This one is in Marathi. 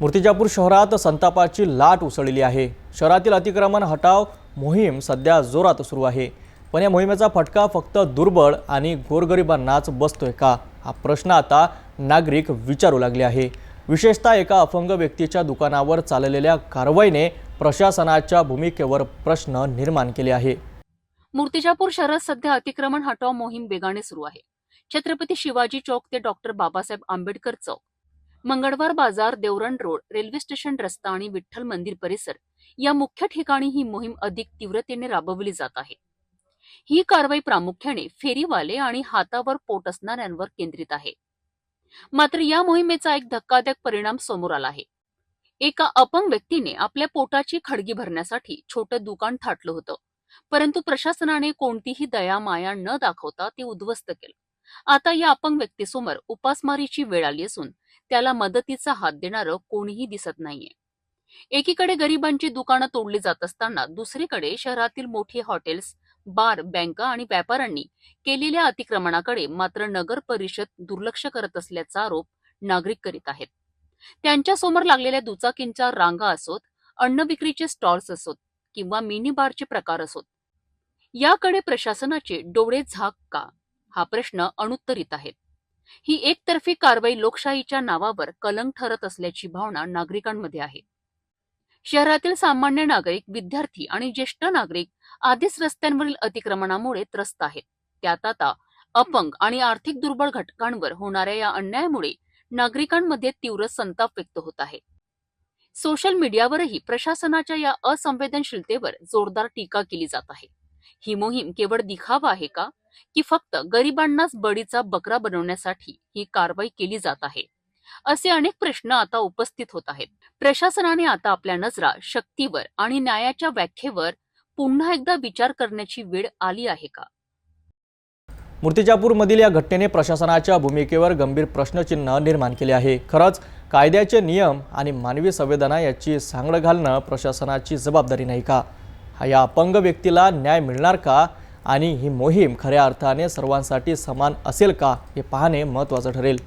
मूर्तिजापूर शहरात संतापाची लाट उसळलेली आहे. शहरातील अतिक्रमण हटाव मोहीम सध्या जोरात सुरू आहे. पण या मोहिमेचा फटका फक्त दुर्बळ आणि गोरगरिबांनाच बसतोय का? हा प्रश्न आता नागरिक विचारू लागले आहे. विशेषतः एका अपंग व्यक्तीच्या दुकानावर चाललेल्या कारवाईने प्रशासनाच्या भूमिकेवर प्रश्न निर्माण केले आहे. मूर्तिजापूर शहरात सध्या अतिक्रमण हटाव मोहीम वेगाने सुरू आहे. छत्रपती शिवाजी चौक ते डॉक्टर बाबासाहेब आंबेडकर चौक. मंगळवार बाजार देवरण रोड रेल्वे स्टेशन रस्ता आणि विठ्ठल मंदिर परिसर या मुख्य ठिकाणी ही मोहीम अधिक तीव्रतेने राबवली जात आहे. ही कारवाई प्रामुख्याने फेरीवाले आणि हातावर पोट असणाऱ्यांवर केंद्रित आहे. मात्र या मोहिमेचा एक धक्कादायक परिणाम समोर आला आहे. एका अपंग व्यक्तीने आपल्या पोटाची खडगी भरण्यासाठी छोटं दुकान थाटलं होतं परंतु प्रशासनाने कोणतीही दया माया न दाखवता ते उद्ध्वस्त केलं. आता या अपंग व्यक्तीसमोर उपासमारीची वेळ आली असून त्याला मदतीचा हात देणारं कोणीही दिसत नाहीये. एकीकडे गरिबांची दुकानं तोडली जात असताना दुसरीकडे शहरातील मोठी हॉटेल्स बार बँका आणि व्यापाऱ्यांनी केलेल्या अतिक्रमणाकडे मात्र नगर परिषद दुर्लक्ष करत असल्याचा आरोप नागरिक करीत आहेत. त्यांच्यासमोर लागलेल्या दुचाकींच्या रांगा असोत अन्न विक्रीचे स्टॉल्स असोत किंवा मिनी बारचे प्रकार असोत. याकडे प्रशासनाचे डोळे झाक का? हा प्रश्न अनुत्तरित आहेत ही एकतर्फी कारवाई लोकशाहीच्या नावावर कलंक ठरत असल्याची भावना नागरिकांमध्ये आहे. शहरातील सामान्य नागरिक विद्यार्थी आणि ज्येष्ठ नागरिक आधीच रस्त्यांवरील अतिक्रमणामुळे त्रस्त आहेत. त्यात आता अपंग आणि आर्थिक दुर्बळ घटकांवर होणाऱ्या या अन्यायामुळे नागरिकांमध्ये तीव्र संताप व्यक्त होत आहे. सोशल मीडियावरही प्रशासनाच्या या असंवेदनशीलतेवर जोरदार टीका केली जात आहे. ही मोहीम केवळ दिखावा आहे का? की फक्त गरिबांनाच बळीचा बकरा बनवण्यासाठी ही कारवाई केली जात आहे. असे अनेक प्रश्न आता उपस्थित होत आहेत. प्रशासनाने आता आपल्या नजरा शक्तीवर आणि न्यायाच्या व्याख्येवर पुन्हा एकदा विचार करण्याची वेळ आली आहे का? मूर्तिजापूरमधील या घटनेने प्रशासनाच्या भूमिकेवर गंभीर प्रश्नचिन्ह निर्माण केले आहे. खरंच कायद्याचे नियम आणि मानवी संवेदना याची सांगड घालणं प्रशासनाची जबाबदारी नाही का? या अपंग व्यक्तीला न्याय मिळणार का? आणि ही मोहीम खऱ्या अर्थाने सर्वांसाठी समान असेल का हे पाहणे महत्त्वाचं ठरेल.